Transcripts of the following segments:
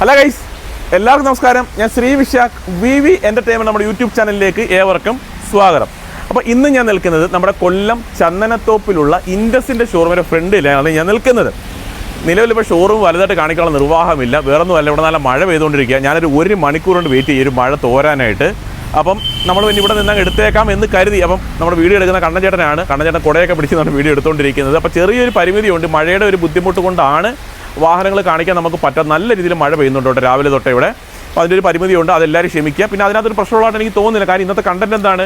Hello guys എല്ലാവർക്കും നമസ്കാരം. ഞാൻ Sree Vishakh. V V entertainment നമ്മുടെ യൂട്യൂബ് ചാനലിലേക്ക് ഏവർക്കും സ്വാഗതം. അപ്പോൾ ഇന്ന് ഞാൻ നിൽക്കുന്നത് നമ്മുടെ കൊല്ലം ചന്ദനത്തോപ്പിലുള്ള ഇൻഡസിന്റെ ഷോറൂമിന്റെ ഫ്രണ്ടിലാണ് ഞാൻ നിൽക്കുന്നത്. നിലവിലിപ്പോൾ ഷോറൂം വലുതായിട്ട് കാണിക്കാനുള്ള നിർവാഹമില്ല. വേറൊന്നും അല്ല ഇവിടെ നല്ല മഴ പെയ്തുകൊണ്ടിരിക്കുക. ഞാനൊരു ഒരു മണിക്കൂർ കൊണ്ട് വെയിറ്റ് ചെയ്യും. ഒരു മഴ തോരാനായിട്ട്. അപ്പം നമ്മൾ പിന്നെ ഇവിടെ നിന്ന് എടുത്തേക്കാം എന്ന് കരുതി. അപ്പം നമ്മുടെ വീഡിയോ എടുക്കുന്ന കണ്ണൻചേട്ടനാണ്. കണ്ണൻചേട്ടൻ കുടയൊക്കെ പിടിച്ച് നമ്മുടെ വീഡിയോ എടുത്തുകൊണ്ടിരിക്കുന്നത്. അപ്പോൾ ചെറിയൊരു പരിമിതിയുണ്ട്. മഴയുടെ ഒരു ബുദ്ധിമുട്ട് കൊണ്ടാണ് വാഹനങ്ങൾ കാണിക്കാൻ നമുക്ക് പറ്റാത്ത നല്ല രീതിയിൽ മഴ പെയ്യുന്നുണ്ട് കേട്ടോ രാവിലെ തൊട്ടേ ഇവിടെ. അപ്പോൾ അതിന്റെ ഒരു പരിമിതിയുണ്ട് അതെല്ലാവരും ക്ഷമിക്കുക പിന്നെ അതിനകത്തൊരു പ്രശ്നമുള്ളതായിട്ട് എനിക്ക് തോന്നുന്നില്ല. കാരണം ഇന്നത്തെ കണ്ടന്റ് എന്താണ്?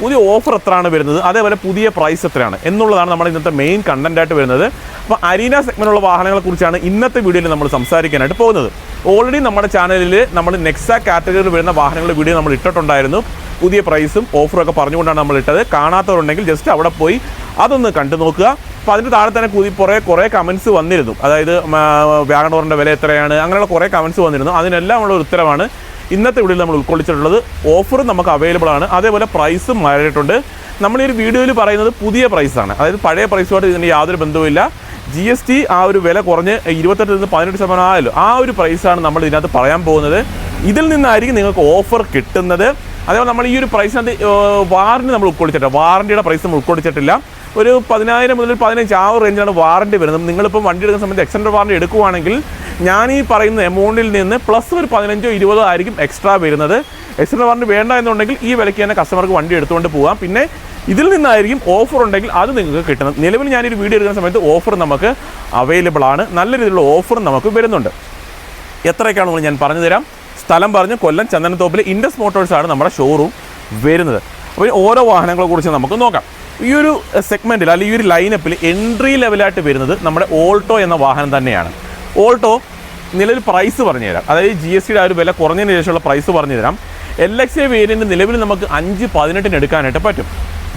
പുതിയ ഓഫർ എത്രയാണ് വരുന്നത്? അതേപോലെ പുതിയ പ്രൈസ് എത്രയാണ്? എന്നുള്ളതാണ് നമ്മുടെ ഇന്നത്തെ മെയിൻ കണ്ടന്റ് ആയിട്ട് വരുന്നത്. അപ്പോൾ അരീന സെഗ്മെന്റുള്ള വാഹനങ്ങളെ കുറിച്ചാണ് ഇന്നത്തെ വീഡിയോയിൽ നമ്മൾ സംസാരിക്കാനായിട്ട് പോകുന്നത്. ഓൾറെഡി നമ്മുടെ ചാനലിൽ നമ്മൾ നെക്സ കാറ്റഗറിയിൽ വരുന്ന വാഹനങ്ങളുടെ വീഡിയോ നമ്മൾ ഇട്ടിട്ടുണ്ടായിരുന്നു. പുതിയ പ്രൈസും ഓഫറും ഒക്കെ പറഞ്ഞുകൊണ്ടാണ് നമ്മൾ ഇട്ടത്. കാണാത്തവരുണ്ടെങ്കിൽ ജസ്റ്റ് അവിടെ പോയി അതൊന്ന് കണ്ടു നോക്കുക. അപ്പോൾ അതിന്റെ താഴെ തന്നെ കുതി കുറേ കുറേ കമൻസ് വന്നിരുന്നു. അതായത് വാഗണോറിന്റെ വില എത്രയാണ്? അങ്ങനെയുള്ള കുറേ കമൻസ് വന്നിരുന്നു. അതിനെല്ലാം ഉള്ള ഉത്തരമാണ് ഇന്നത്തെ വീഡിയോയിൽ നമ്മൾ ഉൾക്കൊള്ളിച്ചിട്ടുള്ളത് ഓഫറും നമുക്ക് അവൈലബിൾ ആണ്. അതേപോലെ പ്രൈസും മാറിയിട്ടുണ്ട്. നമ്മൾ ഈ ഒരു വീഡിയോയിൽ പറയുന്നത് പുതിയ പ്രൈസാണ് അതായത് പഴയ പ്രൈസുമായിട്ട് ഇതിന് യാതൊരു ബന്ധവുമില്ല. ജി എസ് ടി ആ ഒരു വില കുറഞ്ഞ് ഇരുപത്തെട്ടിൽ നിന്ന് പതിനെട്ട് ശതമാനം ആയല്ലോ. ആ ഒരു പ്രൈസാണ് നമ്മൾ ഇതിനകത്ത് പറയാൻ പോകുന്നത്. ഇതിൽ നിന്നായിരിക്കും നിങ്ങൾക്ക് ഓഫർ കിട്ടുന്നത്. അതേപോലെ നമ്മൾ ഈ ഒരു പ്രൈസിനകത്ത് വാറണ്ടി നമ്മൾ ഉൾക്കൊള്ളിച്ചിട്ടില്ല. വാറണ്ടിയുടെ പ്രൈസ് നമ്മൾ ഉൾക്കൊള്ളിച്ചിട്ടില്ല. ഒരു പതിനായിരം മുതൽ പതിനഞ്ച് ആ റേഞ്ചാണ് വാറണ്ടി വരുന്നത്. നിങ്ങളിപ്പോൾ വണ്ടി എടുക്കുന്ന സമയത്ത് എക്സ്റ്റൻഡ് വാറണ്ടി എടുക്കുവാണെങ്കിൽ ഞാൻ ഈ പറയുന്ന എമൗണ്ടിൽ നിന്ന് പ്ലസ് ഒരു പതിനഞ്ചോ ഇരുപതോ ആയിരിക്കും എക്സ്ട്രാ വരുന്നത്. എക്സ്റ്റൻഡ് വാറണ്ടി വേണ്ട എന്നുണ്ടെങ്കിൽ ഈ വിലയ്ക്ക് തന്നെ കസ്റ്റമർക്ക് വണ്ടി എടുത്തുകൊണ്ട് പോകാം. പിന്നെ ഇതിൽ നിന്നായിരിക്കും ഓഫർ ഉണ്ടെങ്കിൽ അത് നിങ്ങൾക്ക് കിട്ടണം. നിലവിൽ ഞാനൊരു വീഡിയോ എടുക്കുന്ന സമയത്ത് ഓഫർ നമുക്ക് അവൈലബിൾ ആണ്. നല്ല രീതിയിലുള്ള ഓഫർ നമുക്ക് വരുന്നുണ്ട്. എത്രയൊക്കെയാണെന്ന് ഞാൻ പറഞ്ഞു തരാം. സ്ഥലം പറഞ്ഞ് കൊല്ലം ചന്ദനത്തോപ്പിൽ ഇൻഡസ് മോട്ടോഴ്സാണ് നമ്മുടെ ഷോറൂം വരുന്നത്. അപ്പോൾ ഓരോ വാഹനങ്ങളെ കുറിച്ച് നമുക്ക് നോക്കാം. ഈ ഒരു സെഗ്മെന്റിൽ അല്ലെങ്കിൽ ഈ ഒരു ലൈനപ്പിൽ എൻട്രി ലെവലായിട്ട് വരുന്നത് നമ്മുടെ ഓൾട്ടോ എന്ന വാഹനം തന്നെയാണ്. ഓൾട്ടോ നിലവിൽ പ്രൈസ് പറഞ്ഞു തരാം അതായത് ജി എസ് ടിയുടെ ആ ഒരു വില കുറഞ്ഞതിന് ശേഷമുള്ള പ്രൈസ് പറഞ്ഞു തരാം എൽ എക്സ് എ വേരിയന്റ് നിലവിൽ നമുക്ക് അഞ്ച് പതിനെട്ടിന് എടുക്കാനായിട്ട് പറ്റും.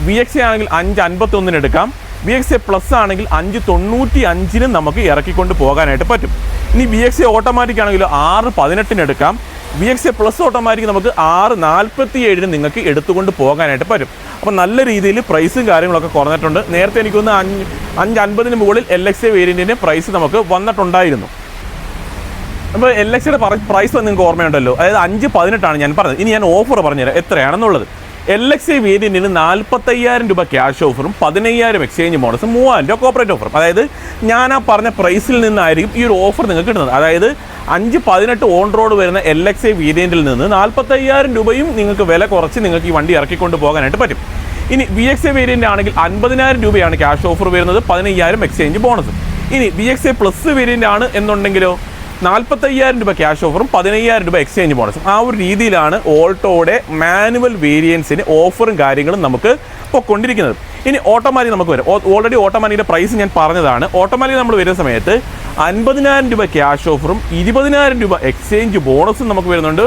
വി എക്സ് എ ആണെങ്കിൽ അഞ്ച് അൻപത്തൊന്നിന് എടുക്കാം. വി എക്സ് എ പ്ലസ് ആണെങ്കിൽ അഞ്ച് തൊണ്ണൂറ്റി അഞ്ചിനും നമുക്ക് ഇറക്കിക്കൊണ്ട് പോകാനായിട്ട് പറ്റും. ഇനി വി എക്സ് എ ഓട്ടോമാറ്റിക് ആണെങ്കിൽ ആറ് പതിനെട്ടിന് എടുക്കാം. B X A plus automatic നമുക്ക് ആറ് നാൽപ്പത്തി ഏഴിന് നിങ്ങൾക്ക് എടുത്തുകൊണ്ട് പോകാനായിട്ട് പറ്റും. അപ്പോൾ നല്ല രീതിയിൽ പ്രൈസും കാര്യങ്ങളൊക്കെ കുറഞ്ഞിട്ടുണ്ട്. നേരത്തെ എനിക്കൊന്ന് അഞ്ച് അഞ്ച് അൻപതിന് മുകളിൽ എൽ എക്സ് എ വേരിയന്റിന്റെ പ്രൈസ് നമുക്ക് വന്നിട്ടുണ്ടായിരുന്നു. അപ്പോൾ എൽ എക്സിയുടെ പ്രൈസ് നിങ്ങൾക്ക് ഓർമ്മയുണ്ടല്ലോ. അതായത് അഞ്ച് പതിനെട്ടാണ് ഞാൻ പറഞ്ഞത്. ഇനി ഞാൻ ഓഫർ പറഞ്ഞുതരാം. എത്രയാണെന്നുള്ളത്. എൽ എക്സ് ഐ വേരിയന്റിന് നാൽപ്പത്തയ്യായിരം രൂപ ക്യാഷ് ഓഫറും പതിനയ്യായിരം എക്സ്ചേഞ്ച് ബോണസും മൂവായിരം രൂപ കോപ്പറേറ്റ് ഓഫറും അതായത് ഞാൻ ആ പറഞ്ഞ പ്രൈസിൽ നിന്നായിരിക്കും ഈ ഒരു ഓഫർ നിങ്ങൾക്ക് കിട്ടുന്നത്. അതായത് അഞ്ച് പതിനെട്ട് ഓൺ റോഡ് വരുന്ന എൽ എക്സ് ഐ വേരിയന്റിൽ നിന്ന് നാൽപ്പത്തയ്യായിരം രൂപയും നിങ്ങൾക്ക് വില കുറച്ച് നിങ്ങൾക്ക് ഈ വണ്ടി ഇറക്കിക്കൊണ്ട് പോകാനായിട്ട് പറ്റും. ഇനി വി എക്സ് എ വേരിയന്റ് ആണെങ്കിൽ അൻപതിനായിരം രൂപയാണ് ക്യാഷ് ഓഫർ വരുന്നത് പതിനയ്യായിരം എക്സ്ചേഞ്ച് ബോണസ് ഇനി V X A plus variant ആണ് എന്നുണ്ടെങ്കിലോ? നാൽപ്പത്തയ്യായിരം രൂപ ക്യാഷ് ഓഫറും പതിനയ്യായിരം രൂപ എക്സ്ചേഞ്ച് ബോണസും ആ ഒരു രീതിയിലാണ് ഓൾട്ടോയുടെ മാനുവൽ വേരിയൻസിന് ഓഫറും കാര്യങ്ങളും നമുക്ക് പൊക്കൊണ്ടിരിക്കുന്നത്. ഇനി ഓട്ടോമാലി നമുക്ക് വരും. ഓൾറെഡി ഓട്ടോമാലിയുടെ പ്രൈസ് ഞാൻ പറഞ്ഞതാണ്. ഓട്ടോമാലി നമ്മൾ വരുന്ന സമയത്ത് അൻപതിനായിരം രൂപ ക്യാഷ് ഓഫറും ഇരുപതിനായിരം രൂപ എക്സ്ചേഞ്ച് ബോണസും നമുക്ക് വരുന്നുണ്ട്.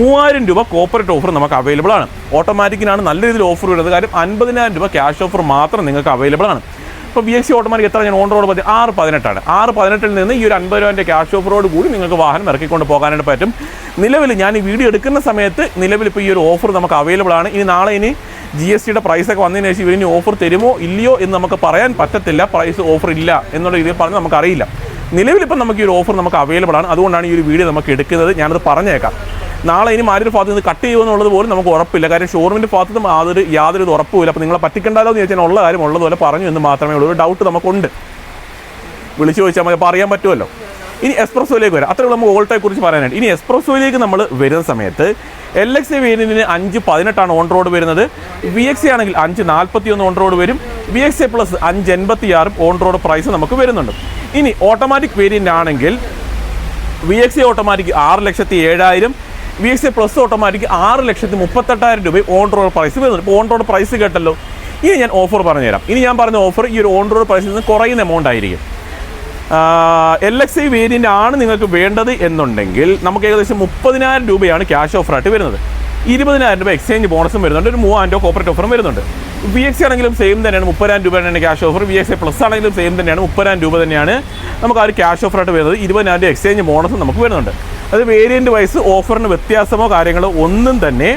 മൂവായിരം രൂപ കോപ്പറേറ്റ് ഓഫർ നമുക്ക് അവൈലബിൾ ആണ്. ഓട്ടോമാറ്റിക്കിനാണ് നല്ല രീതിയിൽ ഓഫർ വരുന്നത്. കാര്യം അൻപതിനായിരം രൂപ ക്യാഷ് ഓഫർ മാത്രം നിങ്ങൾക്ക് അവൈലബിൾ ആണ്. ഇപ്പോൾ ബി എസ് സി ഓട്ടോമാറ്റിക് എത്ര ഞാൻ ഓൺ റോഡ് പറ്റി ആറ് പതിനെട്ടാണ്. ആറ് പതിനെട്ടിൽ നിന്ന് ഈ ഒരു അൻപത് രൂപന്റെ ക്യാഷ് ഓഫറോട് കൂടി നിങ്ങൾക്ക് വാഹനം ഇറക്കിക്കൊണ്ട് പോകാനായിട്ട് പറ്റും. നിലവിൽ ഞാൻ ഈ വീഡിയോ എടുക്കുന്ന സമയത്ത് നിലവിൽ ഇപ്പോൾ ഈ ഒരു ഓഫർ നമുക്ക് അവൈലബിൾ ആണ്. ഇനി നാളെ ഇനി ജി എസ് ടിയുടെ പ്രൈസൊക്കെ വന്നതിന് ശേഷം ഇവരിനി ഓഫർ തരുമോ ഇല്ലയോ എന്ന് നമുക്ക് പറയാൻ പറ്റത്തില്ല. പ്രൈസ് ഓഫർ ഇല്ല എന്നുള്ള രീതിയിൽ പറഞ്ഞ് നമുക്കറിയില്ല നിലവിലിപ്പം നമുക്ക് ഈ ഒരു ഓഫർ നമുക്ക് അവൈലബിൾ ആണ്. അതുകൊണ്ടാണ് ഈ ഒരു വീഡിയോ നമുക്ക് എടുക്കുന്നത്. ഞാനത് പറഞ്ഞേക്കാം. നാളെ ഇനി മാരിയുടെ ഭാഗത്ത് നിന്ന് കട്ട് ചെയ്യുമെന്നുള്ളത് പോലും നമുക്ക് ഉറപ്പില്ല. കാര്യം ഷോറൂമിന്റെ ഭാഗത്ത് നിന്ന് യാതൊരു യാതൊരു ഉറപ്പുമില്ല. അപ്പോൾ നിങ്ങളെ പറ്റിക്കണ്ടാലോ എന്ന് ചോദിച്ചാൽ ഉള്ള കാര്യം ഉള്ളതുപോലെ പറഞ്ഞു എന്ന് മാത്രമേ ഉള്ളൂ. ഒരു ഡൗട്ട് നമുക്കുണ്ട്. വിളിച്ചു ചോദിച്ചാൽ മതി. അപ്പോൾ അറിയാൻ പറ്റുമല്ലോ. ഇനി എക്സ്പ്രസോയിലേക്ക് വരാം. അത്രയുള്ള നമുക്ക് ഓൾട്ടയെ കുറിച്ച് പറയാനായിട്ട്. ഇനി എക്സ്പ്രസോയിലേക്ക് നമ്മൾ വരുന്ന സമയത്ത് എൽ എക്സ് വേരിയന്റിന് അഞ്ച് പതിനെട്ടാണ് ഓൺ റോഡ് വരുന്നത്. വി എക്സ് ആണെങ്കിൽ അഞ്ച് നാൽപ്പത്തി ഒന്ന് ഓൺ റോഡ് വരും. വി എക്സ് എ പ്ലസ് അഞ്ച് എൺപത്തി ആറും ഓൺ റോഡ് പ്രൈസ് നമുക്ക് വരുന്നുണ്ട്. ഇനി ഓട്ടോമാറ്റിക് വേരിയന്റ് ആണെങ്കിൽ വി എക്സ് എ ഓട്ടോമാറ്റിക് ആറ് ലക്ഷത്തി ഏഴായിരം വി എക്സ് പ്ലസ് ഓട്ടോമാറ്റിക് ആറ് ലക്ഷത്തി മുപ്പത്തെട്ടായിരം രൂപ ഓൺ റോഡ് പ്രൈസ് വരുന്നുണ്ട്. ഇപ്പോൾ ഓൺ റോഡ് പ്രൈസ് കേട്ടല്ലോ. ഇനി ഞാൻ ഓഫർ പറഞ്ഞുതരാം. ഇനി ഞാൻ പറഞ്ഞ ഓഫർ ഈ ഒരു ഓൺ റോഡ് പ്രൈസിൽ നിന്ന് കുറയുന്ന എമൗണ്ട് ആയിരിക്കും. എൽ എക്സ് ഐ വേരിയന്റ് ആണ് നിങ്ങൾക്ക് വേണ്ടത് എന്നുണ്ടെങ്കിൽ നമുക്ക് ഏകദേശം മുപ്പതിനായിരം രൂപയാണ് ക്യാഷ് ഓഫറായിട്ട് വരുന്നത്. ഇരുപതിനായിരം രൂപ എക്സ്ചേഞ്ച് ബോണസും വരുന്നുണ്ട്. ഒരു മൂവായിരം രൂപ കോപ്പറേറ്റ് ഓഫറും വരുന്നുണ്ട്. വി എക്സ് ആണെങ്കിലും സെയിം തന്നെയാണ്. മുപ്പതിനായിരം രൂപയാണ് cash offer V X plus ആണെങ്കിലും സെയിം തന്നെയാണ്. മുപ്പതിനായിരം രൂപ തന്നെയാണ് നമുക്ക് ആ ഒരു ക്യാഷ് ഓഫറായിട്ട് വരുന്നത്. ഇരുപതിനായിരം രൂപ എക്സ്ചേഞ്ച് ബോണസും നമുക്ക് വരുന്നുണ്ട്. അത് വേരിയന്റ് വൈസ് ഓഫറിന് വ്യത്യാസമോ കാര്യങ്ങളോ ഒന്നും തന്നെ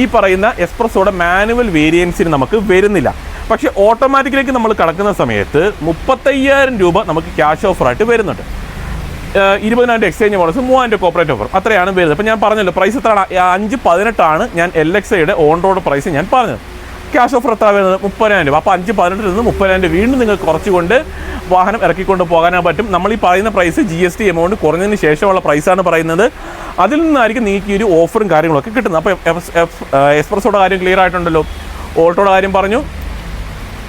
ഈ പറയുന്ന എക്സ്പ്രസ്സോടെ മാനുവൽ വേരിയൻസിന് നമുക്ക് വരുന്നില്ല. പക്ഷേ ഓട്ടോമാറ്റിക്കിലേക്ക് നമ്മൾ കടക്കുന്ന സമയത്ത് മുപ്പത്തയ്യായിരം രൂപ നമുക്ക് ക്യാഷ് ഓഫറായിട്ട് വരുന്നുണ്ട്. ഇരുപതിനായിരം എക്സ്ചേഞ്ച് ബോണസ് മൂവായിരം രൂപ കോപ്പറേറ്റ് ഓഫർ അത്രയാണ് വരുന്നത്. അപ്പോൾ ഞാൻ പറഞ്ഞല്ലോ പ്രൈസ് എത്രയാണ് അഞ്ച് പതിനെട്ടാണ് ഞാൻ എൽ എക്സ് ഐയുടെ ഓൺ റോഡ് പ്രൈസ് ഞാൻ പറഞ്ഞത്. ക്യാഷ് ഓഫർ എത്ര വരുന്നത്? മുപ്പതിനായിരം രൂപ. അപ്പോൾ അഞ്ച് പതിനെട്ടിൽ നിന്ന് മുപ്പതിനായിരം രൂപ. വീണ്ടും നിങ്ങൾക്ക് കുറച്ചുകൊണ്ട് വാഹനം ഇറക്കിക്കൊണ്ട് പോകാനാ പറ്റും. നമ്മൾ ഈ പറയുന്ന price G S T amount കുറഞ്ഞതിന് ശേഷമുള്ള പ്രൈസാണ് പറയുന്നത്. അതിൽ നിന്നായിരിക്കും നിങ്ങൾക്ക് ഈ ഒരു ഓഫറും കാര്യങ്ങളൊക്കെ കിട്ടുന്നത്. അപ്പോൾ എക്സ്പ്രസോടെ കാര്യം ക്ലിയർ ആയിട്ടുണ്ടല്ലോ. ഓട്ടോയുടെ കാര്യം പറഞ്ഞു.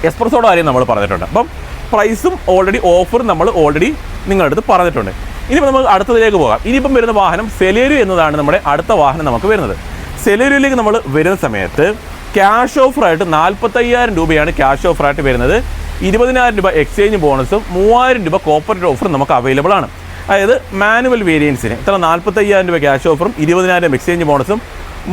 എക്സ്പ്രസോടെ കാര്യം നമ്മൾ പറഞ്ഞിട്ടുണ്ട്. അപ്പം പ്രൈസും ഓൾറെഡി ഓഫറും നമ്മൾ ഓൾറെഡി നിങ്ങളുടെ അടുത്ത് പറഞ്ഞിട്ടുണ്ട്. ഇനിയിപ്പോൾ നമുക്ക് അടുത്തതിലേക്ക് പോകാം. ഇനിയിപ്പം വരുന്ന വാഹനം സെലേരു എന്നതാണ് നമ്മുടെ അടുത്ത വാഹനം നമുക്ക് വരുന്നത്. സെലേരുവിലേക്ക് നമ്മൾ വരുന്ന സമയത്ത് ക്യാഷ് ഓഫറായിട്ട് നാൽപ്പത്തയ്യായിരം രൂപയാണ് ക്യാഷ് ഓഫറായിട്ട് വരുന്നത്. ഇരുപതിനായിരം രൂപ എക്സ്ചേഞ്ച് ബോണസും മൂവായിരം രൂപ കോപ്പറേറ്റ് ഓഫറും നമുക്ക് അവൈലബിൾ ആണ്. അതായത് മാനുവൽ വേരിയൻസിന് ഇത്ര നാൽപ്പത്തയ്യായിരം രൂപ ക്യാഷ് ഓഫറും ഇരുപതിനായിരം എക്സ്ചേഞ്ച് ബോണസും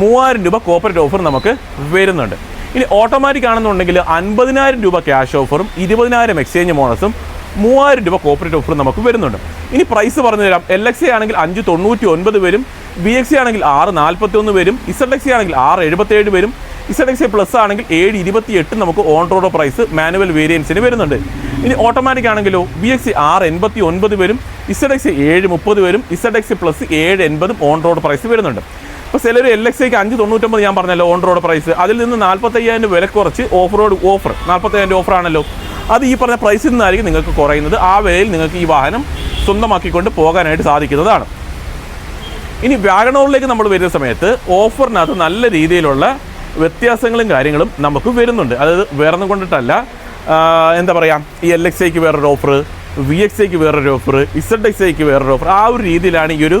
മൂവായിരം രൂപ കോപ്പറേറ്റ് ഓഫറും നമുക്ക് വരുന്നുണ്ട്. ഇനി ഓട്ടോമാറ്റിക് ആണെന്നുണ്ടെങ്കിൽ അൻപതിനായിരം രൂപ ക്യാഷ് ഓഫറും ഇരുപതിനായിരം എക്സ്ചേഞ്ച് ബോണസും മൂവായിരം രൂപ കോപ്പറേറ്റ് ഓഫറും നമുക്ക് വരുന്നുണ്ട്. ഇനി പ്രൈസ് പറഞ്ഞു തരാം. എൽ എക്സ് ആണെങ്കിൽ അഞ്ച് തൊണ്ണൂറ്റി ഒൻപത് വരും ബി എക്സ് ആണെങ്കിൽ ആറ് നാൽപ്പത്തി ഒന്ന് വരും ഇസഡ് എക്സ് ആണെങ്കിൽ ആറ് എഴുപത്തേഴ് വരും. ഇസഡ് എക്സ് പ്ലസ് ആണെങ്കിൽ ഏഴ് ഇരുപത്തി എട്ട് നമുക്ക് ഓൺ റോഡ് പ്രൈസ് മാനുവൽ വേരിയൻസിന് വരുന്നുണ്ട്. ഇനി ഓട്ടോമാറ്റിക് ആണെങ്കിലോ വി എക്സ് ആറ് എൺപത്തി ഒൻപത് വരും ഇസഡ് എക്സ് ഏഴ് മുപ്പത് വരും ഇസഡ് എക്സ് പ്ലസ് ഏഴ് എൺപതും ഓൺ റോഡ് പ്രൈസ് വരുന്നുണ്ട് ഇപ്പോൾ ചിലർ എൽ എക്സ് ഐക്ക് അഞ്ച് തൊണ്ണൂറ്റൊമ്പത് ഞാൻ പറഞ്ഞല്ലോ ഓൺ റോഡ് പ്രൈസ് അതിൽ നിന്ന് നാൽപ്പത്തയ്യായിരം വില കുറച്ച് ഓഫ് റോഡ് ഓഫർ നാൽപ്പത്തയ്യായിരം ഓഫർ ആണല്ലോ. അത് ഈ പറഞ്ഞ പ്രൈസിൽ നിന്നായിരിക്കും നിങ്ങൾക്ക് കുറയുന്നത്. ആ വിലയിൽ നിങ്ങൾക്ക് ഈ വാഹനം സ്വന്തമാക്കിക്കൊണ്ട് പോകാനായിട്ട് സാധിക്കുന്നതാണ്. ഇനി വാഗണോറിലേക്ക് നമ്മൾ വരുന്ന സമയത്ത് ഓഫറിനകത്ത് നല്ല രീതിയിലുള്ള വ്യത്യാസങ്ങളും കാര്യങ്ങളും നമുക്ക് വരുന്നുണ്ട്. അതായത് വേറെ ഒന്നും കൊണ്ടിട്ടല്ല എന്താ പറയുക ഈ എൽ എക്സ് ഐക്ക് വേറൊരു ഓഫർ വി എക്സ് ഐക്ക് വേറൊരു ഓഫർ ഇസഡ് എക്സ് ഐക്ക് വേറൊരു ഓഫർ ആ ഒരു രീതിയിലാണ് ഈ ഒരു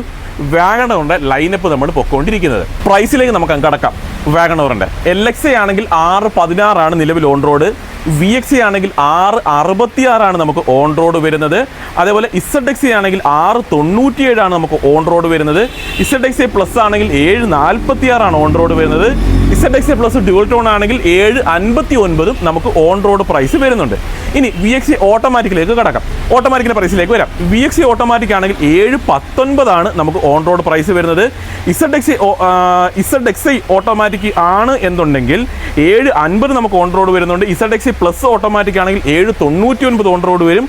വാഗണറിന്റെ ലൈനപ്പ് നമ്മൾ പൊക്കോണ്ടിരിക്കുന്നത്. പ്രൈസിലേക്ക് നമുക്ക് അങ്ങ് കടക്കാം. വാഗണറിന്റെ എൽ എക്സ് ഐ ആണെങ്കിൽ ആറ് പതിനാറാണ് നിലവിൽ on road V X I ആണെങ്കിൽ ആറ് അറുപത്തിയാറാണ് നമുക്ക് ഓൺ റോഡ് വരുന്നത്. അതേപോലെ ഇസഡ് എക്സ് ആണെങ്കിൽ ആറ് തൊണ്ണൂറ്റിയേഴാണ് നമുക്ക് ഓൺ റോഡ് വരുന്നത്. ഇസഡ് എക്സ് ഐ പ്ലസ് ആണെങ്കിൽ ഏഴ് നാൽപ്പത്തിയാറാണ് ഓൺ റോഡ് വരുന്നത്. Z X plus dual tone ആണെങ്കിൽ ഏഴ് അൻപത്തി ഒൻപതും നമുക്ക് ഓൺ റോഡ് പ്രൈസ് വരുന്നുണ്ട്. ഇനി വി എക്സ് ഓട്ടോമാറ്റിക്കിലേക്ക് കടക്കാം. ഓട്ടോമാറ്റിക്കിന്റെ പ്രൈസിലേക്ക് വരാം. വി എക്സ് ഓട്ടോമാറ്റിക് ആണെങ്കിൽ ഏഴ് പത്തൊൻപതാണ് നമുക്ക് ഓൺ റോഡ് പ്രൈസ് വരുന്നത്. Z X Z X I automatic ആണ് എന്നുണ്ടെങ്കിൽ ഏഴ് അൻപത് നമുക്ക് ഓൺ റോഡ് വരുന്നുണ്ട്. ഇസഡ് എക്സ് പ്ലസ് ഓട്ടോമാറ്റിക് ആണെങ്കിൽ ഏഴ് തൊണ്ണൂറ്റി ഒൻപത് ഓൺ റോഡ് വരും.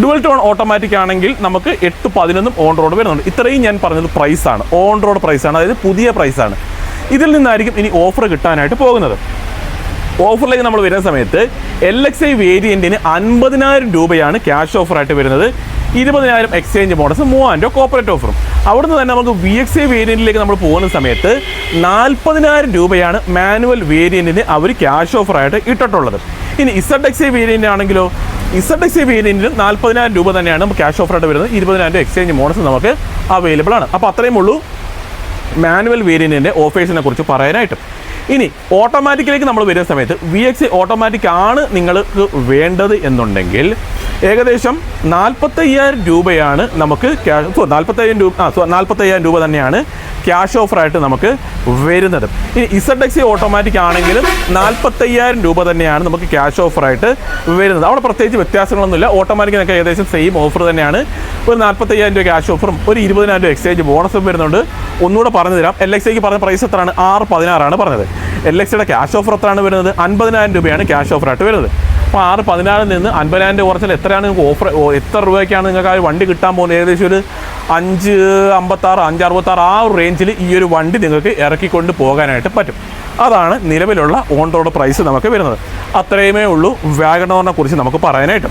ഡുവൽ ടോൺ ഓട്ടോമാറ്റിക് ആണെങ്കിൽ നമുക്ക് എട്ട് പതിനൊന്നും ഓൺ റോഡ് വരുന്നുണ്ട്. ഇത്രയും ഞാൻ പറഞ്ഞത് പ്രൈസാണ് ഓൺ റോഡ് പ്രൈസാണ് അതായത് പുതിയ പ്രൈസാണ് ഇതിൽ നിന്നായിരിക്കും ഇനി ഓഫർ കിട്ടാനായിട്ട് പോകുന്നത്. ഓഫറിലേക്ക് നമ്മൾ വരുന്ന സമയത്ത് എൽ എക്സ് ഐ വേരിയന്റിന് അൻപതിനായിരം രൂപയാണ് ക്യാഷ് ഓഫറായിട്ട് വരുന്നത്. ഇരുപതിനായിരം എക്സ്ചേഞ്ച് ബോണസ് മൂവായിരം രൂപ കോപ്പറേറ്റ് ഓഫറും അവിടുന്ന് തന്നെ നമുക്ക് വി എക്സ് ഐ വേരിയന്റിലേക്ക് നമ്മൾ പോകുന്ന സമയത്ത് നാൽപ്പതിനായിരം രൂപയാണ് മാനുവൽ വേരിയന്റിന് അവർ ക്യാഷ് ഓഫറായിട്ട് ഇട്ടിട്ടുള്ളത്. ഇനി ഇസഡ് എക്സ് ഐ വേരിയന്റ് ആണെങ്കിലോ? ഇസഡ് എക്സ് ഐ വേരിയന്റിന് നാൽപ്പതിനായിരം രൂപ തന്നെയാണ് ക്യാഷ് ഓഫറായിട്ട് വരുന്നത്. ഇരുപതിനായിരം രൂപ എക്സ്ചേഞ്ച് ബോണസ് നമുക്ക് അവൈലബിൾ ആണ്. അപ്പോൾ അത്രയും ഉള്ളൂ മാനുവൽ വേരിയന്റിന്റെ ഓഫേഴ്സിനെ കുറിച്ച് പറയാനായിട്ട്. ഇനി ഓട്ടോമാറ്റിക്കിലേക്ക് നമ്മൾ വരുന്ന സമയത്ത് വി എക്സ് ഓട്ടോമാറ്റിക് ആണ് നിങ്ങൾക്ക് വേണ്ടത് എന്നുണ്ടെങ്കിൽ ഏകദേശം നാൽപ്പത്തയ്യായിരം രൂപയാണ് നമുക്ക് ക്യാഷ് സോ നാൽപ്പത്തയ്യായിരം രൂപ ആ സോ നാൽപ്പത്തയ്യായിരം രൂപ തന്നെയാണ് ക്യാഷ് ഓഫറായിട്ട് നമുക്ക് വരുന്നത്. ഇനി ഇസഡ് എക്സി ഓട്ടോമാറ്റിക് ആണെങ്കിലും നാൽപ്പത്തയ്യായിരം രൂപ തന്നെയാണ് നമുക്ക് ക്യാഷ് ഓഫറായിട്ട് വരുന്നത്. അവിടെ പ്രത്യേകിച്ച് വ്യത്യാസങ്ങളൊന്നുമില്ല. ഓട്ടോമാറ്റിക്കിനൊക്കെ ഏകദേശം സെയിം ഓഫർ തന്നെയാണ്. ഒരു നാൽപ്പത്തയ്യായിരം രൂപ ക്യാഷ് ഓഫറും ഒരു ഇരുപതിനായിരം രൂപ എക്സ്ചേഞ്ച് ബോണസും വരുന്നുണ്ട്. ഒന്നുകൂടെ പറഞ്ഞു തരാം എൽ എക്സ് പറഞ്ഞ പ്രൈസ് എത്രയാണ്? ആറ് പതിനാറാണ് പറഞ്ഞത്. എൽ എക്സിയുടെ ക്യാഷ് ഓഫർ എത്രയാണ് വരുന്നത്? അൻപതിനായിരം രൂപയാണ് ക്യാഷ് ഓഫറായിട്ട് വരുന്നത്. അപ്പോൾ ആറ് പതിനാറിൽ നിന്ന് അൻപതിനായിരം രൂപ കുറച്ചാൽ എത്രയാണ് നിങ്ങൾക്ക് ഓഫർ എത്ര രൂപയ്ക്കാണ് നിങ്ങൾക്ക് ആ വണ്ടി കിട്ടാൻ പോകുന്നത്? ഏകദേശം ഒരു അഞ്ച് അമ്പത്താറ് അഞ്ച് അറുപത്താറ് ആ ഒരു റേഞ്ചിൽ ഈ ഒരു വണ്ടി നിങ്ങൾക്ക് ഇറക്കിക്കൊണ്ട് പോകാനായിട്ട് പറ്റും. അതാണ് നിലവിലുള്ള ഓൺ റോഡ് പ്രൈസ് നമുക്ക് വരുന്നത്. അത്രയുമേ ഉള്ളൂ. വാഗണോറിനെ കുറിച്ച് നമുക്ക് പറയാനായിട്ട്.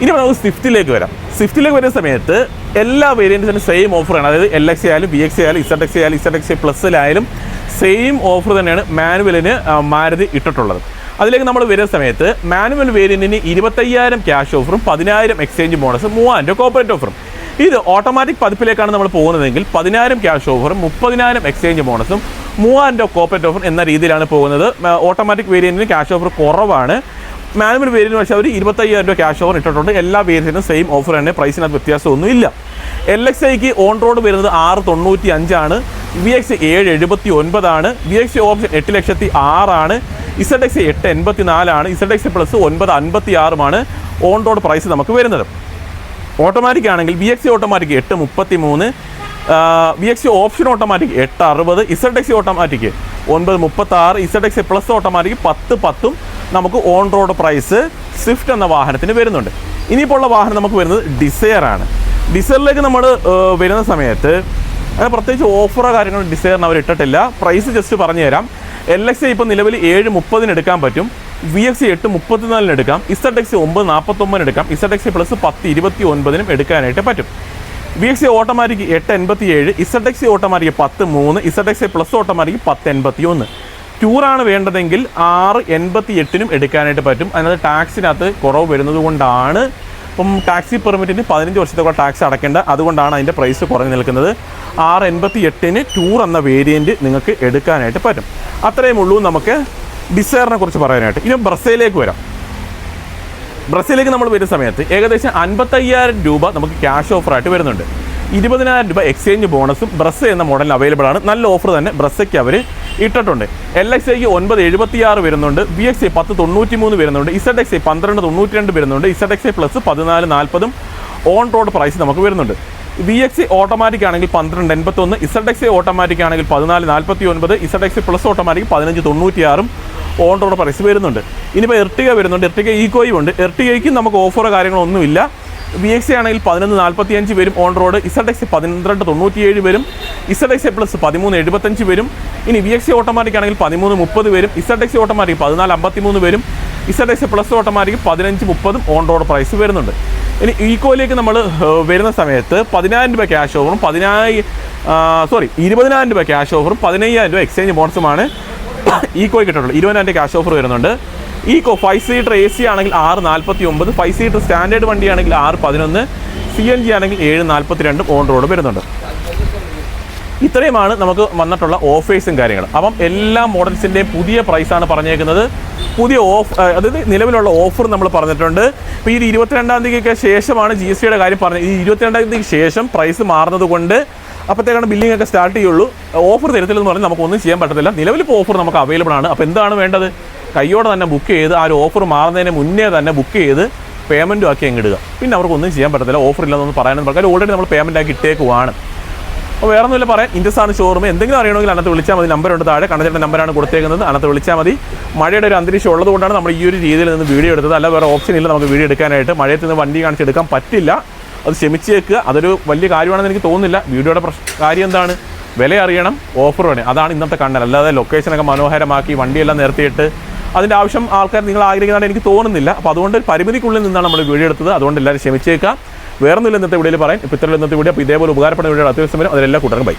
ഇനി നമുക്ക് സ്വിഫ്റ്റിലേക്ക് വരാം. സ്വിഫ്റ്റിലേക്ക് വരുന്ന സമയത്ത് എല്ലാ വേരിയൻസിനും സെയിം ഓഫറാണ് അതായത് എൽ എക്സ് ആയാലും ബി എക്സ് ആയാലും ഇസഡ് എക്സ് ആയാലും ഇസഡ് എക്സ് പ്ലസ്സിലായാലും സെയിം ഓഫർ തന്നെയാണ് മാനുവലിന് മാരുതി ഇട്ടിട്ടുള്ളത്. അതിലേക്ക് നമ്മൾ വരുന്ന സമയത്ത് മാനുവൽ വേരിയന്റിന് ഇരുപത്തയ്യായിരം ക്യാഷ് ഓഫറും പതിനായിരം എക്സ്ചേഞ്ച് ബോണസും മൂവായിരം രൂപ കോപ്പറേറ്റ് ഓഫറും ഇത് ഓട്ടോമാറ്റിക് പതിപ്പിലേക്കാണ് നമ്മൾ പോകുന്നതെങ്കിൽ പതിനായിരം ക്യാഷ് ഓഫറും മുപ്പതിനായിരം എക്സ്ചേഞ്ച് ബോണസും മൂവായിരം രൂപ കോപ്പറേറ്റ് ഓഫർ എന്ന രീതിയിലാണ് പോകുന്നത്. ഓട്ടോമാറ്റിക് വേരിയന്റിന് ക്യാഷ് ഓഫർ കുറവാണ്. മാനുവൽ വേരിയന്റ് പക്ഷേ അവർ ഇരുപത്തയ്യായിരം രൂപ ക്യാഷ് ഓവർ ഇട്ടിട്ടുണ്ട്. എല്ലാ വേരിയന്റിനും സെയിം ഓഫർ തന്നെ. പ്രൈസിനകത്ത് വ്യത്യാസമൊന്നുമില്ല. എൽ എക്സ് ഐക്ക് ഓൺ റോഡ് വരുന്നത് ആറ് തൊണ്ണൂറ്റി അഞ്ചാണ് വി എക്സ് ഏഴ് എഴുപത്തി ഒൻപതാണ് വി എക്സ് ഓപ്ഷൻ എട്ട് ലക്ഷത്തി ആറാണ് ഇസഡ് എക്സ് എട്ട് എൺപത്തി നാലാണ് ഇസഡ് എക്സ് പ്ലസ് ഒൻപത് അൻപത്തി ആറുമാണ് ഓൺ റോഡ് പ്രൈസ് നമുക്ക് വരുന്നത്. ഓട്ടോമാറ്റിക് ആണെങ്കിൽ വി എക്സ് ഓട്ടോമാറ്റിക് എട്ട് മുപ്പത്തി മൂന്ന് വി എക്സ് ഓപ്ഷൻ ഓട്ടോമാറ്റിക് എട്ട് അറുപത് ഇസഡ് എക്സ് ഓട്ടോമാറ്റിക് ഒൻപത് മുപ്പത്തി ആറ് ഇസഡ് എക്സ് പ്ലസ് ഓട്ടോമാറ്റിക് പത്ത് പത്തും. നമുക്ക് ഓൺ റോഡ് പ്രൈസ് സ്വിഫ്റ്റ് എന്ന വാഹനത്തിന് വരുന്നുണ്ട്. ഇനിയിപ്പോൾ ഉള്ള വാഹനം നമുക്ക് വരുന്നത് ഡിസയർ ആണ്. ഡിസയറിലേക്ക് നമ്മൾ വരുന്ന സമയത്ത് അങ്ങനെ പ്രത്യേകിച്ച് ഓഫറോ കാര്യങ്ങളോ ഡിസയറിന് അവർ ഇട്ടിട്ടില്ല പ്രൈസ് ജസ്റ്റ് പറഞ്ഞു തരാം എൽ എക്സ് ഇപ്പോൾ നിലവിൽ ഏഴ് മുപ്പതിന് എടുക്കാൻ പറ്റും. വി എക്സ് എട്ട് മുപ്പത്തിനാലിന് എടുക്കാം. ഇസഡ് എക്സ് ഒമ്പത് നാൽപ്പത്തൊമ്പതിന് എടുക്കാം. ഇസഡ് എക്സ് പ്ലസ് പത്ത് ഇരുപത്തി ഒൻപതിനും എടുക്കാനായിട്ട് പറ്റും. വി എക്സ് ഓട്ടോമാറ്റിക് എട്ട് എൺപത്തി ഏഴ് ഇസഡ് എക്സ് ഓട്ടോമാറ്റിക് പത്ത് മൂന്ന് ഇസഡ് എക്സ് പ്ലസ് ഓട്ടോമാറ്റിക് പത്ത് എൺപത്തി ഒന്ന് ടൂറാണ് വേണ്ടതെങ്കിൽ ആറ് എൺപത്തി എട്ടിനും എടുക്കാനായിട്ട് പറ്റും. അതിനകത്ത് ടാക്സിനകത്ത് കുറവ് വരുന്നത് കൊണ്ടാണ് ഇപ്പം ടാക്സി പെർമിറ്റിന് പതിനഞ്ച് വർഷത്തെ ടാക്സ് അടയ്ക്കേണ്ട അതുകൊണ്ടാണ് അതിന്റെ പ്രൈസ് കുറഞ്ഞു നിൽക്കുന്നത്. ആറ് എൺപത്തി എട്ടിന് ടൂർ എന്ന വേരിയന്റ് നിങ്ങൾക്ക് എടുക്കാനായിട്ട് പറ്റും. അത്രയും ഉള്ളൂ നമുക്ക് ഡിസയറിനെ കുറിച്ച് പറയാനായിട്ട്. ഇനി ബ്രസയിലേക്ക് വരാം. ബ്രസയിലേക്ക് നമ്മൾ വരുന്ന സമയത്ത് ഏകദേശം അൻപത്തയ്യായിരം രൂപ നമുക്ക് ക്യാഷ് ഓഫറായിട്ട് വരുന്നുണ്ട്. ഇരുപതിനായിരം രൂപ എക്സ്ചേഞ്ച് ബോണസും ബ്രസ് എന്ന മോഡലിന് അവൈലബിൾ ആണ്. നല്ല ഓഫർ തന്നെ ബ്രസ്സയ്ക്ക് അവർ ഇട്ടിട്ടുണ്ട്. എൽ എക്സ് ഐക്ക് ഒൻപത് എഴുപത്തി ആറ് വരുന്നുണ്ട്. ബി എക്സ് ഐ പത്ത് തൊണ്ണൂറ്റി മൂന്ന് വരുന്നുണ്ട്. ഇസഡ് എക്സ് ഐ പന്ത്രണ്ട് തൊണ്ണൂറ്റി രണ്ട് വരുന്നുണ്ട്. ഇസഡ് എക്സ് ഐ പ്ലസ് പതിനാല് നാൽപ്പതും ഓൺ റോഡ് പ്രൈസ് നമുക്ക് വരുന്നുണ്ട്. വി എക്സ് ഐ ഓട്ടോമാറ്റിക് ആണെങ്കിൽ പന്ത്രണ്ട് എൺപത്തൊന്ന് ഇസഡ് എക്സ് ഐ ഓട്ടോമാറ്റിക് ആണെങ്കിൽ പതിനാല് നാൽപ്പത്തി ഒൻപത് Z X I plus automatic പതിനഞ്ച് തൊണ്ണൂറ്റിയാറും ഓൺ റോഡ് പ്രൈസ് വരുന്നുണ്ട്. ഇനിയിപ്പോൾ എർട്ടിക വരുന്നുണ്ട്. എർട്ടിക ഈക്കോയും ഉണ്ട്. എർട്ടികയ്ക്കും നമുക്ക് ഓഫറോ കാര്യങ്ങളൊന്നുമില്ല വി എക്സ് ആണെങ്കിൽ പതിനൊന്ന് നാൽപ്പത്തി അഞ്ച് വരും ഓൺ റോഡ് ഇസഡ് എക്സ് പന്ത്രണ്ട് തൊണ്ണൂറ്റിയേഴ് വരും. ഇസഡ് എക്സ് പ്ലസ് പതിമൂന്ന് എഴുപത്തഞ്ച് വരും. ഇനി വി എക്സ് ഓട്ടോമാറ്റിക് ആണെങ്കിൽ പതിമൂന്ന് മുപ്പത് വരും. ഇസഡ് എക്സ് ഓട്ടോമാറ്റിക് പതിനാല് അമ്പത്തി മൂന്ന് വരും ഇസഡ് എക്സ് പ്ലസ് ഓട്ടോമാറ്റിക് പതിനഞ്ച് മുപ്പതും ഓൺ റോഡ് പ്രൈസ് വരുന്നുണ്ട്. ഇനി ഈക്കോയിലേക്ക് നമ്മൾ വരുന്ന സമയത്ത് പതിനായിരം രൂപ ക്യാഷ് ഓഫറും പതിനായി സോറി ഇരുപതിനായിരം രൂപ ക്യാഷ് ഓഫറും പതിനയ്യായിരം രൂപ എക്സ്ചേഞ്ച് ബോണസുമാണ് ഈക്കോയ്ക്ക് കിട്ടുള്ളൂ ഇരുപതിനായിരം രൂപ ക്യാഷ് ഓഫർ വരുന്നുണ്ട്. Eeco five seater A C ആണെങ്കിൽ ആറ് നാൽപ്പത്തി ഒമ്പത് ഫൈവ് സീറ്റർ സ്റ്റാൻഡേർഡ് വണ്ടിയാണെങ്കിൽ ആറ് പതിനൊന്ന് സി എൻ ജി ആണെങ്കിൽ ഏഴ് നാൽപ്പത്തി രണ്ടും ഓൺ റോഡ് വരുന്നുണ്ട്. ഇത്രയുമാണ് നമുക്ക് വന്നിട്ടുള്ള ഓഫേഴ്സും കാര്യങ്ങളും. അപ്പം എല്ലാ മോഡൽസിന്റെയും പുതിയ പ്രൈസാണ് പറഞ്ഞേക്കുന്നത്. പുതിയ ഓഫ് അതായത് നിലവിലുള്ള ഓഫർ നമ്മൾ പറഞ്ഞിട്ടുണ്ട്. ഇപ്പോൾ ഈ ഇരുപത്തിരണ്ടാം തീയതിക്ക് ശേഷമാണ് ജി എസ് ടിയുടെ കാര്യം പറഞ്ഞത്. ഈ ഇരുപത്തിരണ്ടാം തീയതിക്ക് ശേഷം പ്രൈസ് മാറുന്നത് കൊണ്ട് അപ്പോഴത്തേക്കാണ് ബില്ലിംഗ് ഒക്കെ സ്റ്റാർട്ട് ചെയ്യുള്ളൂ. ഓഫർ തരത്തിലെന്ന് പറഞ്ഞാൽ നമുക്കൊന്നും ചെയ്യാൻ പറ്റത്തില്ല. നിലവിൽ ഇപ്പോൾ ഓഫർ നമുക്ക് അവൈലബിൾ ആണ്. അപ്പോൾ എന്താണ് വേണ്ടത്? കയ്യോടെ തന്നെ ബുക്ക് ചെയ്ത് ആ ഒരു ഓഫർ മാറുന്നതിന് മുന്നേ തന്നെ ബുക്ക് ചെയ്ത് പേയ്മെന്റും ആക്കി അങ്ങ് ഇടുക. പിന്നെ അവർക്കൊന്നും ചെയ്യാൻ പറ്റത്തില്ല. ഓഫർ ഇല്ലെന്നൊന്നും പറയാനൊന്നും പറഞ്ഞാൽ ഓൾറെഡി നമ്മൾ പേയ്മെന്റ് ആക്കി ഇട്ടേക്കുവാണ്. അപ്പോൾ വേറെ ഒന്നുമില്ല പറയാൻ ഇൻഡസാണ് ഷോറൂം എന്തെങ്കിലും അറിയണമെങ്കിൽ അന്നത്തെ വിളിച്ചാൽ മതി. നമ്പറുണ്ട് താഴെ. കണ്ണച്ചേട്ടൻ നമ്പറാണ് കൊടുത്തേക്കുന്നത്. അന്നത്തെ വിളിച്ചാൽ മതി. മഴയുടെ ഒരു അന്തരീക്ഷം ഉള്ളതുകൊണ്ടാണ് നമ്മൾ ഈ ഒരു രീതിയിൽ നിന്ന് വീഡിയോ എടുത്തത്. അല്ല വേറെ ഓപ്ഷൻ ഇല്ല നമുക്ക് വീഡിയോ എടുക്കാനായിട്ട്. മഴയത്ത് നിന്ന് വണ്ടി കാണിച്ചെടുക്കാൻ പറ്റില്ല. അത് ക്ഷമിച്ചേക്കുക അതൊരു വലിയ കാര്യമാണെന്ന് എനിക്ക് തോന്നുന്നില്ല. വീഡിയോയുടെ പ്രശ്ന കാര്യം എന്താണ്? വില അറിയണം. ഓഫർ വേണം. അതാണ് ഇന്നത്തെ കണ്ണൽ അല്ലാതെ ലൊക്കേഷനൊക്കെ മനോഹരമാക്കി വണ്ടിയെല്ലാം നിർത്തിയിട്ട് അതിന്റെ ആവശ്യം ആൾക്കാർ നിങ്ങൾ ആഗ്രഹിക്കുന്നതാണ് എനിക്ക് തോന്നുന്നില്ല. അപ്പോൾ അതുകൊണ്ട് പരിമിതിക്കുള്ളിൽ നിന്നാണ് നമ്മൾ വീഡിയോ എടുത്തത്. അതുകൊണ്ട് എല്ലാവരും ക്ഷമിച്ചേക്കാം വേറൊന്നുമില്ല ഇന്നത്തെ വീഡിയോയിൽ പറയാൻ. ഇപ്പോൾ ഇത്രയും ഇന്നത്തെ വീഡിയോ. അപ്പോൾ ഇതേപോലെ ഉപകാരപ്പെടുന്ന വീഡിയോ അത്യാവശ്യം വരും. അതിലെല്ലാം കൂട്ടർക്കും ബൈ.